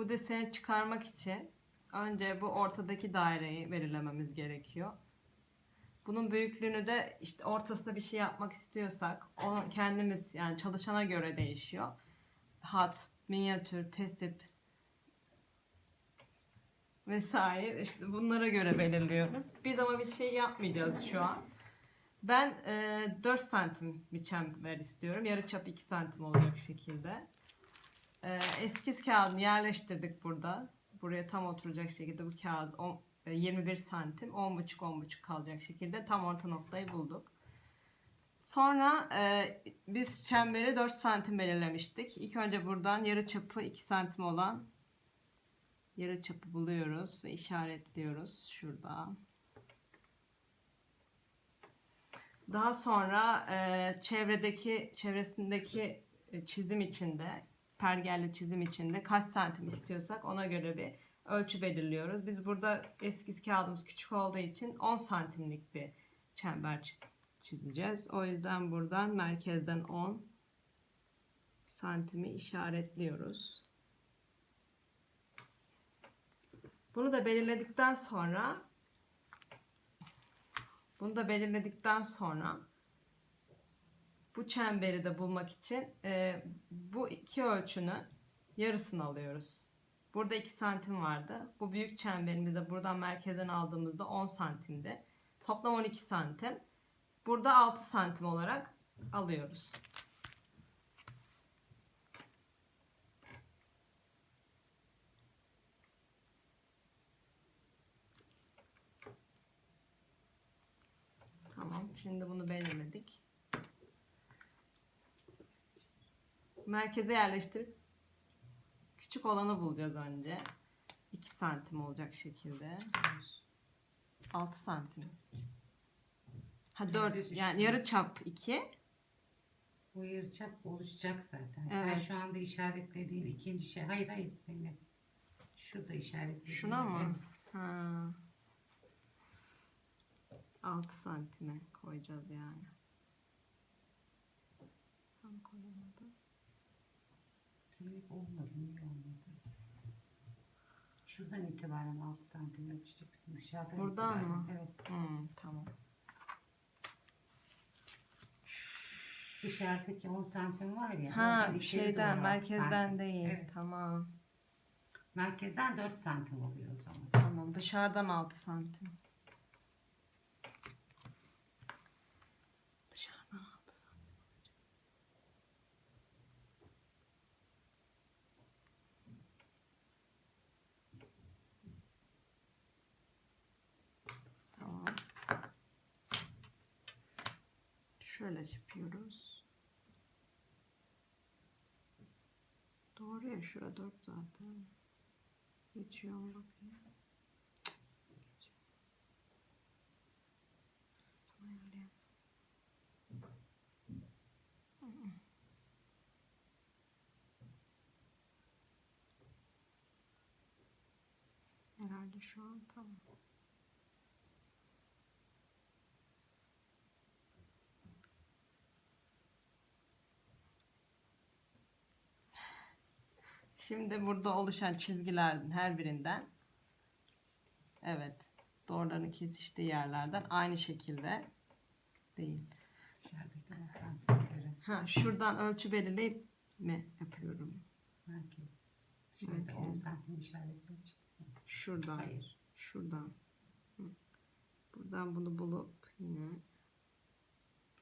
Bu deseni çıkarmak için önce bu ortadaki daireyi belirlememiz gerekiyor. Bunun büyüklüğünü de işte ortasında bir şey yapmak istiyorsak onu kendimiz yani çalışana göre değişiyor. Hat, minyatür, tesip vesaire işte bunlara göre belirliyoruz. Biz ama bir şey yapmayacağız şu an. Ben e, 4 santim bir çember istiyorum. Yarıçap 2 santim olacak şekilde. E, eskiz kağıdını yerleştirdik burada. Buraya tam oturacak şekilde bu kağıt on- e, 21 santim 10,5 10,5 kalacak şekilde tam orta noktayı bulduk. Sonra e, biz çemberi 4 santim belirlemiştik. İlk önce buradan yarı çapı 2 santim olan yarı çapı buluyoruz ve işaretliyoruz şurada. Daha sonra e, çevredeki çevresindeki e, çizim içinde pergelli çizim içinde kaç santim istiyorsak ona göre bir ölçü belirliyoruz. Biz burada eskiz kağıdımız küçük olduğu için 10 santimlik bir çember çiz- çizeceğiz. O yüzden buradan merkezden 10 santimi işaretliyoruz. Bunu da belirledikten sonra bunu da belirledikten sonra bu çemberi de bulmak için e, bu iki ölçünün yarısını alıyoruz. Burada 2 santim vardı. Bu büyük çemberimizi de buradan merkezden aldığımızda 10 santimdi. Toplam 12 santim. Burada 6 santim olarak alıyoruz. Tamam. Şimdi bunu belirledik. Merkeze yerleştirip küçük olanı bulacağız önce. 2 santim olacak şekilde. 6 santim. Ha 4 yani yarı çap 2. Bu yarıçap oluşacak zaten. Sen Evet. şu anda işaretlediğin ikinci şey. Hayır hayır senin. Şurada işaretlediğin. Şuna mı? Evet. Ha. 6 santime koyacağız yani. Tam koyamadım. Tüyük olmadı. Niye olmadı? Şuradan itibaren 6 santim ölçeceksin. Dışarıdan Buradan itibaren. mı? Evet. Hmm, tamam. Dışarıdaki 10 santim var ya. Ha içeri şeyden merkezden santim. değil. Evet. Tamam. Merkezden 4 santim oluyor o zaman. Tamam dışarıdan 6 santim. Dışarıdan 6 santim. Tamam. Şöyle yapıyoruz. Doğru ya şura 4 zaten. Geçiyor mu bakayım. Herhalde şu an tamam. Şimdi burada oluşan çizgilerden her birinden evet doğruların kesiştiği yerlerden aynı şekilde değil. Dışarıdaki 10 santim göre. Ha şuradan ölçü belirleyip mi yapıyorum? Merkez. Dışarıda 10 Merkez. santim işaretlemiştim. Şuradan. Hayır. Şuradan. Buradan bunu bulup yine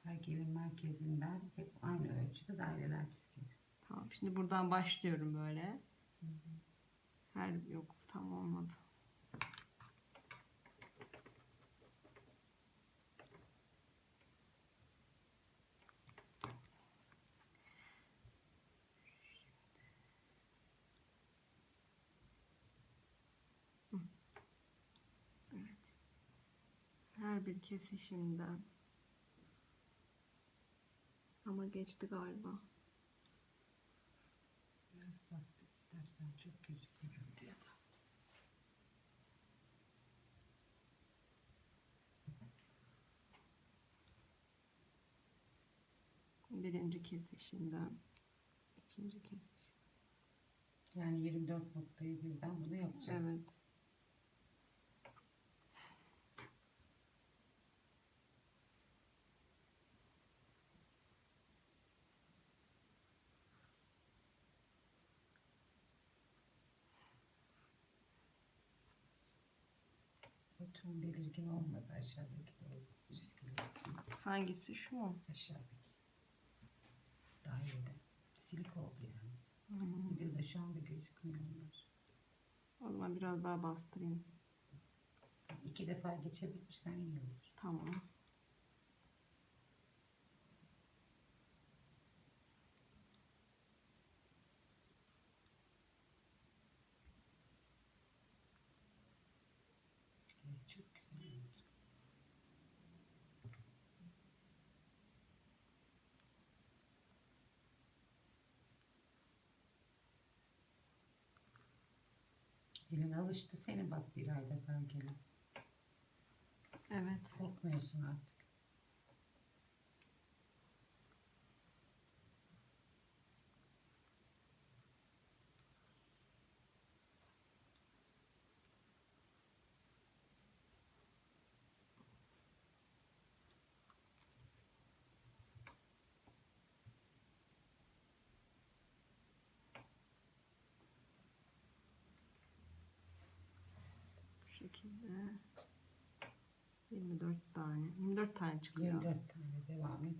Pergelin merkezinden hep aynı ölçüde daireler çizeceksin. Tamam. Şimdi buradan başlıyorum böyle. Her yok tam olmadı. Evet. Her bir kesişimden ama geçti galiba. Biraz bastır istersen çok gözüküyor diye da. Birinci kesişimden ikinci kesişim. Yani 24 noktayı birden bunu yapacağız. Evet. Ton belirgin olmadı aşağıdaki de çizgiler. Hangisi şu mu? Aşağıdaki. Dairede. Silik oldu yani. Hmm. Videoda şu anda gözükmüyor onlar. O zaman biraz daha bastırayım. İki defa geçebilirsen iyi olur. Tamam. Evet, çok güzel oldu. Elin alıştı senin bak bir ayda belgele. Evet. Korkmuyorsun artık. Şekilde. 24 tane. 24 tane çıkıyor. 24 tane devam et.